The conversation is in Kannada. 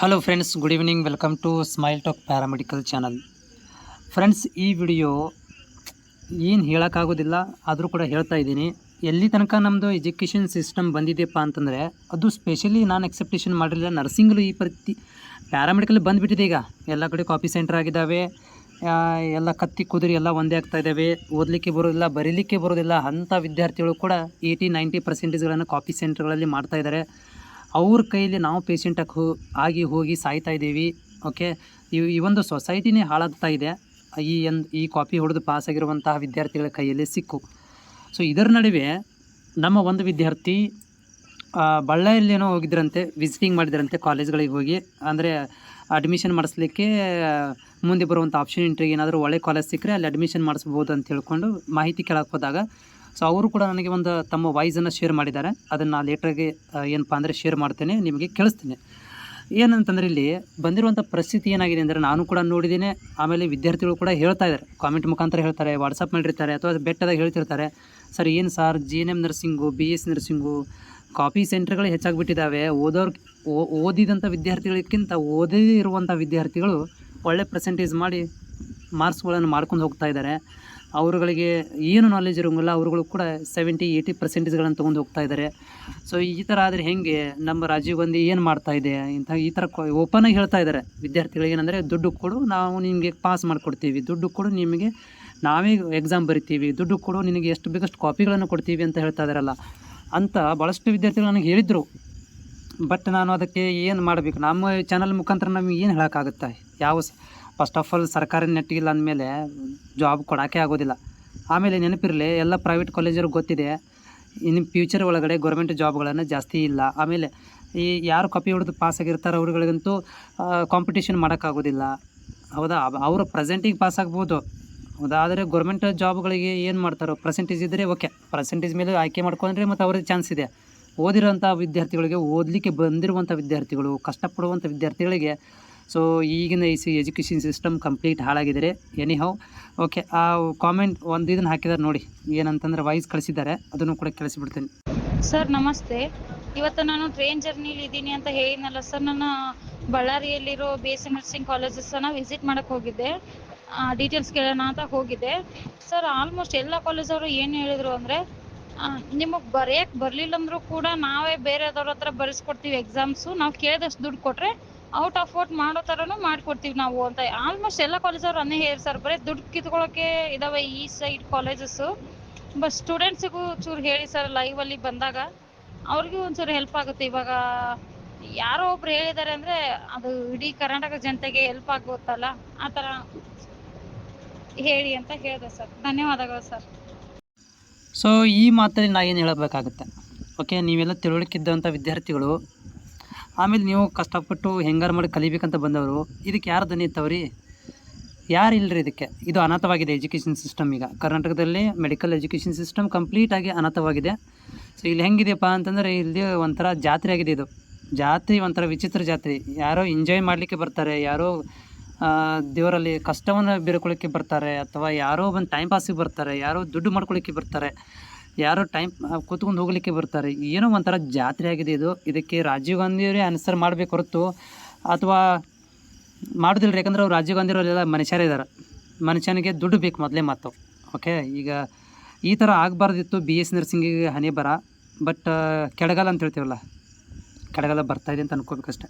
Hello friends good evening welcome to smile talk paramedical channel friends ಈ ವಿಡಿಯೋ ಏನು ಹೇಳೋಕ್ಕಾಗೋದಿಲ್ಲ, ಆದರೂ ಕೂಡ ಹೇಳ್ತಾ ಇದ್ದೀನಿ. ಎಲ್ಲಿ ತನಕ ನಮ್ಮದು ಎಜುಕೇಷನ್ ಸಿಸ್ಟಮ್ ಬಂದಿದೆಯಪ್ಪ ಅಂತಂದರೆ, ಅದು ಸ್ಪೆಷಲಿ ನಾನು ಎಕ್ಸೆಪ್ಟೇಷನ್ ಮಾಡಿರಲಿಲ್ಲ. ನರ್ಸಿಂಗ್ಲು ಈ ಪ್ರತಿ ಪ್ಯಾರಾಮೆಡಿಕಲ್ ಬಂದುಬಿಟ್ಟಿದೆ ಈಗ. ಎಲ್ಲ ಕಡೆ ಕಾಪಿ ಸೆಂಟರ್ ಆಗಿದ್ದಾವೆ. ಎಲ್ಲ ಕತ್ತಿ ಕುದುರೆ ಎಲ್ಲ ಒಂದೇ ಆಗ್ತಾ ಇದ್ದಾವೆ. ಓದಲಿಕ್ಕೆ ಬರೋದಿಲ್ಲ, ಬರೀಲಿಕ್ಕೆ ಬರೋದಿಲ್ಲ. ಅಂಥ ವಿದ್ಯಾರ್ಥಿಗಳು ಕೂಡ ಏಯ್ಟಿ ನೈಂಟಿ ಪರ್ಸೆಂಟೇಜ್ಗಳನ್ನು ಕಾಪಿ ಸೆಂಟರ್ಗಳಲ್ಲಿ ಮಾಡ್ತಾ ಇದ್ದಾರೆ. ಅವ್ರ ಕೈಯಲ್ಲಿ ನಾವು ಪೇಷೆಂಟಾಗಿ ಹೋ, ಆಗಿ ಹೋಗಿ ಸಾಯ್ತಾ ಇದ್ದೀವಿ. ಓಕೆ ಈ ಈ ಒಂದು ಸೊಸೈಟಿನೇ ಹಾಳಾಗ್ತಾ ಇದೆ. ಈ ಒಂದು ಈ ಕಾಪಿ ಹೊಡೆದು ಪಾಸಾಗಿರುವಂತಹ ವಿದ್ಯಾರ್ಥಿಗಳ ಕೈಯಲ್ಲಿ ಸಿಕ್ಕು. ಸೊ ಇದರ ನಡುವೆ ನಮ್ಮ ಒಂದು ವಿದ್ಯಾರ್ಥಿ ಬಳ್ಳಾರಿಯಲ್ಲೇನೋ ಹೋಗಿದ್ರಂತೆ ವಿಸಿಟಿಂಗ್ ಮಾಡಿದ್ರಂತೆ ಕಾಲೇಜ್ಗಳಿಗೆ ಹೋಗಿ. ಅಂದರೆ ಅಡ್ಮಿಷನ್ ಮಾಡಿಸ್ಲಿಕ್ಕೆ, ಮುಂದೆ ಬರುವಂಥ ಆಪ್ಷನ್ ಇಂಟ್ರಿಗೆ ಏನಾದರೂ ಒಳ್ಳೆ ಕಾಲೇಜ್ ಸಿಕ್ಕರೆ ಅಲ್ಲಿ ಅಡ್ಮಿಷನ್ ಮಾಡಿಸ್ಬೋದು ಅಂತ ಹೇಳ್ಕೊಂಡು ಮಾಹಿತಿ ಕೇಳಕ್ಕೆ ಹೋದಾಗ ಸೊ ಅವರು ಕೂಡ ನನಗೆ ಒಂದು ತಮ್ಮ ವಾಯ್ಸನ್ನು ಶೇರ್ ಮಾಡಿದ್ದಾರೆ. ಅದನ್ನು ಲೇಟ್ರಾಗಿ ಏನಪ್ಪ ಅಂದರೆ ಶೇರ್ ಮಾಡ್ತೇನೆ, ನಿಮಗೆ ಕೇಳಿಸ್ತೀನಿ. ಏನಂತಂದರೆ ಇಲ್ಲಿ ಬಂದಿರುವಂಥ ಪರಿಸ್ಥಿತಿ ಏನಾಗಿದೆ ಅಂದರೆ ನಾನು ಕೂಡ ನೋಡಿದ್ದೀನಿ, ಆಮೇಲೆ ವಿದ್ಯಾರ್ಥಿಗಳು ಕೂಡ ಹೇಳ್ತಾ ಇದ್ದಾರೆ. ಕಾಮೆಂಟ್ ಮುಖಾಂತರ ಹೇಳ್ತಾರೆ ವಾಟ್ಸಪ್ ಮಾಡಿರ್ತಾರೆ, ಅಥವಾ ಬೆಟ್ಟದಾಗ ಹೇಳ್ತಿರ್ತಾರೆ. ಸರ್, ಏನು sir G N M nursing B S nursing copy ಸೆಂಟರ್ಗಳು ಹೆಚ್ಚಾಗಿಬಿಟ್ಟಿದ್ದಾವೆ. ಓದೋರು ಓದಿದಂಥ ವಿದ್ಯಾರ್ಥಿಗಳಿಗಿಂತ ಓದೇ ಇರುವಂಥ ವಿದ್ಯಾರ್ಥಿಗಳು ಒಳ್ಳೆ ಪರ್ಸೆಂಟೇಜ್ ಮಾಡಿ ಮಾರ್ಕ್ಸ್ಗಳನ್ನು ಮಾಡ್ಕೊಂಡು ಹೋಗ್ತಾ ಇದ್ದಾರೆ. ಅವರುಗಳಿಗೆ ಏನು ನಾಲೆಜ್ ಇರೋಂಗಿಲ್ಲ, ಅವರುಗಳು ಕೂಡ ಸೆವೆಂಟಿ ಏಯ್ಟಿ ಪರ್ಸೆಂಟೇಜ್ಗಳನ್ನು ತೊಗೊಂಡು ಹೋಗ್ತಾ ಇದ್ದಾರೆ ಸೊ ಈ ಥರ ಆದರೆ ಹೇಗೆ ನಮ್ಮ ರಾಜೀವ್ ಗಾಂಧಿ ಏನು ಮಾಡ್ತಾ ಇದೆ ಇಂಥ ಈ ಥರ ಓಪನಾಗಿ ಹೇಳ್ತಾ ಇದ್ದಾರೆ ವಿದ್ಯಾರ್ಥಿಗಳಿಗೆ ಏನಂದರೆ ದುಡ್ಡು ಕೊಡು, ನಾವು ನಿಮಗೆ ಪಾಸ್ ಮಾಡಿಕೊಡ್ತೀವಿ. ದುಡ್ಡು ಕೊಡು, ನಿಮಗೆ ನಾವೇ ಎಕ್ಸಾಮ್ ಬರಿತೀವಿ. ದುಡ್ಡು ಕೊಡು, ನಿನಗೆ ಎಷ್ಟು ಬೇಕಷ್ಟು ಕಾಪಿಗಳನ್ನು ಕೊಡ್ತೀವಿ ಅಂತ ಹೇಳ್ತಾ ಇದ್ದಾರಲ್ಲ ಅಂತ ಭಾಳಷ್ಟು ವಿದ್ಯಾರ್ಥಿಗಳು ನನಗೆ ಹೇಳಿದರು. ಬಟ್ ನಾನು ಅದಕ್ಕೆ ಏನು ಮಾಡಬೇಕು? ನಮ್ಮ ಚಾನಲ್ ಮುಖಾಂತರ ನಮಗೆ ಏನು ಹೇಳೋಕ್ಕಾಗುತ್ತೆ? ಯಾವ ಫಸ್ಟ್ ಆಫ್ ಆಲ್ ಸರ್ಕಾರಿ ನೆಟ್ಟಿಗಿಲ್ಲ ಅಂದಮೇಲೆ ಜಾಬ್ ಕೊಡೋಕ್ಕೆ ಆಗೋದಿಲ್ಲ. ಆಮೇಲೆ ನೆನಪಿರಲಿ, ಎಲ್ಲ ಪ್ರೈವೇಟ್ ಕಾಲೇಜರು ಗೊತ್ತಿದೆ, ಇನ್ನು ಫ್ಯೂಚರ್ ಒಳಗಡೆ ಗೌರ್ಮೆಂಟ್ ಜಾಬ್ಗಳನ್ನು ಜಾಸ್ತಿ ಇಲ್ಲ. ಆಮೇಲೆ ಈ ಯಾರು ಕಾಪಿ ಹೊಡೆದು ಪಾಸ್ ಅವ್ರುಗಳಿಗಂತೂ ಕಾಂಪಿಟೇಷನ್ ಮಾಡೋಕ್ಕಾಗೋದಿಲ್ಲ ಹೌದಾ? ಅವ್- ಅವರು ಪ್ರೆಸೆಂಟಿಗೆ ಪಾಸ್ ಆಗ್ಬೋದು. ಹೌದಾ? ಆದರೆ ಗೌರ್ಮೆಂಟ್ ಜಾಬ್ಗಳಿಗೆ ಏನು ಮಾಡ್ತಾರೋ ಪರ್ಸೆಂಟೇಜ್ ಇದ್ದರೆ ಓಕೆ ಪರ್ಸೆಂಟೇಜ್ ಮೇಲೆ ಆಯ್ಕೆ ಮಾಡ್ಕೊಂಡ್ರೆ ಮತ್ತು ಅವ್ರಿಗೆ ಚಾನ್ಸ್ ಇದೆ. ಓದಿರೋಂಥ ವಿದ್ಯಾರ್ಥಿಗಳಿಗೆ, ಓದಲಿಕ್ಕೆ ಬಂದಿರುವಂಥ ವಿದ್ಯಾರ್ಥಿಗಳು ಕಷ್ಟಪಡುವಂಥ ವಿದ್ಯಾರ್ಥಿಗಳಿಗೆ ಸೊ ಈಗಿನ ಈ ಸಿ ಎಜುಕೇಷನ್ ಸಿಸ್ಟಮ್ ಕಂಪ್ಲೀಟ್ ಹಾಳಾಗಿದ್ದಾರೆ ಎನಿ ಹೌ ಓಕೆ ಆ ಕಾಮೆಂಟ್ ಒಂದು ಇದನ್ನು ಹಾಕಿದ್ದಾರೆ ನೋಡಿ. ಏನಂತಂದ್ರೆ ವಾಯ್ಸ್ ಕಳಿಸಿದ್ದಾರೆ. ಅದನ್ನು ಕೂಡ ಕೇಳಿಸ್ಬಿಡ್ತೀನಿ. ಸರ್ ನಮಸ್ತೆ. ಇವತ್ತು ನಾನು ಟ್ರೈನ್ ಜರ್ನಿಲಿ ಇದ್ದೀನಿ ಅಂತ ಹೇಳಿದ್ನಲ್ಲ ಸರ್ ನಾನು ಬಳ್ಳಾರಿಯಲ್ಲಿರೋ ಬಿ ಎಸ್ ಸಿ ನರ್ಸಿಂಗ್ ಕಾಲೇಜಸ್ಸನ್ನು ವಿಸಿಟ್ ಮಾಡಕ್ಕೆ ಹೋಗಿದ್ದೆ. ಡೀಟೇಲ್ಸ್ ಕೇಳೋಣ ಅಂತ ಹೋಗಿದ್ದೆ. ಸರ್ ಆಲ್ಮೋಸ್ಟ್ ಎಲ್ಲ ಕಾಲೇಜವರು ಏನು ಹೇಳಿದರು ಅಂದರೆ ನಿಮಗೆ ಬರೆಯಕ್ಕೆ ಬರಲಿಲ್ಲ ಅಂದರೂ ಕೂಡ ನಾವೇ ಬೇರೆದವ್ರ ಹತ್ರ ಬರೆಸ್ಕೊಡ್ತೀವಿ ಎಕ್ಸಾಮ್ಸು ನಾವು ಕೇಳಿದಷ್ಟು ದುಡ್ಡು ಕೊಟ್ಟರೆ ಔಟ್ ಆಫ್ ಔಟ್ ಮಾಡೋ ಥರನೂ ಮಾಡ್ಕೊಡ್ತೀವಿ ನಾವು ಅಂತ. ಆಲ್ಮೋಸ್ಟ್ ಎಲ್ಲ ಕಾಲೇಜವ್ರು ಅನ್ನೇ ಹೇಳಿ ಸರ್, ಬರೀ ದುಡ್ಡು ಕಿತ್ಕೊಳ್ಳೋಕೆ ಇದಾವೆ ಈ ಸೈಡ್ ಕಾಲೇಜಸ್ಸು ಬಟ್ ಸ್ಟೂಡೆಂಟ್ಸಿಗೂ ಚೂರು ಹೇಳಿ ಸರ್ ಲೈವಲ್ಲಿ ಬಂದಾಗ ಅವ್ರಿಗೂ ಒಂಚೂರು ಹೆಲ್ಪ್ ಆಗುತ್ತೆ. ಇವಾಗ ಯಾರೋ ಒಬ್ರು ಹೇಳಿದ್ದಾರೆ ಅಂದ್ರೆ ಅದು ಇಡೀ ಕರ್ನಾಟಕ ಜನತೆಗೆ ಹೆಲ್ಪ್ ಆಗುತ್ತಲ್ಲ, ಆ ಥರ ಹೇಳಿ ಅಂತ ಹೇಳಿದೆ ಸರ್. ಧನ್ಯವಾದಗಳು ಸರ್. ಸೊ ಈ ಮಾತಲ್ಲಿ ನಾ ಏನು ಹೇಳಬೇಕಾಗುತ್ತೆ? ಓಕೆ ನೀವೆಲ್ಲ ತಿಳುವಳಿಕಿದ್ದಂಥ ವಿದ್ಯಾರ್ಥಿಗಳು ಆಮೇಲೆ ನೀವು ಕಷ್ಟಪಟ್ಟು ಹೆಂಗಾರು ಮಾಡಿ ಕಲಿಬೇಕಂತ ಬಂದವರು, ಇದಕ್ಕೆ ಯಾರು ದನಿ ಇತ್ತವ್ರಿ ಯಾರು ಇಲ್ಲರಿ ಇದಕ್ಕೆ? ಇದು ಅನಾಥವಾಗಿದೆ ಎಜುಕೇಷನ್ ಸಿಸ್ಟಮ್ ಈಗ. ಕರ್ನಾಟಕದಲ್ಲಿ ಮೆಡಿಕಲ್ ಎಜುಕೇಷನ್ ಸಿಸ್ಟಮ್ ಕಂಪ್ಲೀಟಾಗಿ ಅನಾಥವಾಗಿದೆ. ಸೊ ಇಲ್ಲಿ ಹೆಂಗಿದೆಯಪ್ಪ ಅಂತಂದರೆ, ಇಲ್ಲಿ ಒಂಥರ ಜಾತ್ರೆ ಆಗಿದೆ ಇದು. ಜಾತ್ರೆ ಒಂಥರ ವಿಚಿತ್ರ ಜಾತ್ರೆ. ಯಾರೋ ಎಂಜಾಯ್ ಮಾಡಲಿಕ್ಕೆ ಬರ್ತಾರೆ, ಯಾರೋ ದೇವರಲ್ಲಿ ಕಷ್ಟವನ್ನು ಬೀರ್ಕೊಳ್ಳೋಕ್ಕೆ ಬರ್ತಾರೆ, ಅಥವಾ ಯಾರೋ ಬಂದು ಟೈಮ್ ಪಾಸಿಗೆ ಬರ್ತಾರೆ, ಯಾರೋ ದುಡ್ಡು ಮಾಡ್ಕೊಳ್ಳಿಕ್ಕೆ ಬರ್ತಾರೆ. ಯಾರೋ ಟೈಮ್ ಕೂತ್ಕೊಂಡು ಹೋಗಲಿಕ್ಕೆ ಬರ್ತಾರೆ. ಏನೋ ಒಂಥರ ಜಾತ್ರೆ ಆಗಿದೆ ಇದು. ಇದಕ್ಕೆ ರಾಜೀವ್ ಗಾಂಧಿಯವರೇ ಆನ್ಸರ್ ಮಾಡಬೇಕು ಹೊರತು, ಅಥವಾ ಮಾಡೋದಿಲ್ಲ ಯಾಕಂದ್ರೆ ಅವ್ರು ರಾಜೀವ್ ಗಾಂಧಿಯವರೆಲ್ಲ ಮನುಷ್ಯರೇ ಇದ್ದಾರೆ ಮನುಷ್ಯನಿಗೆ ದುಡ್ಡು ಬೇಕು ಮೊದಲೇ ಮಾತು. ಓಕೆ ಈಗ ಈ ಥರ ಆಗಬಾರ್ದಿತ್ತು ಬಿ ಎಸ್ ನರ್ಸಿಂಗಿಗೆ ಹನಿ ಬರ. ಬಟ್ ಕೆಳಗಾಲ ಅಂತ ಹೇಳ್ತೀವಲ್ಲ? ಕೆಳಗಾಲ ಬರ್ತಾಯಿದೆ ಅಂತ ಅನ್ಕೋಬೇಕಷ್ಟೆ.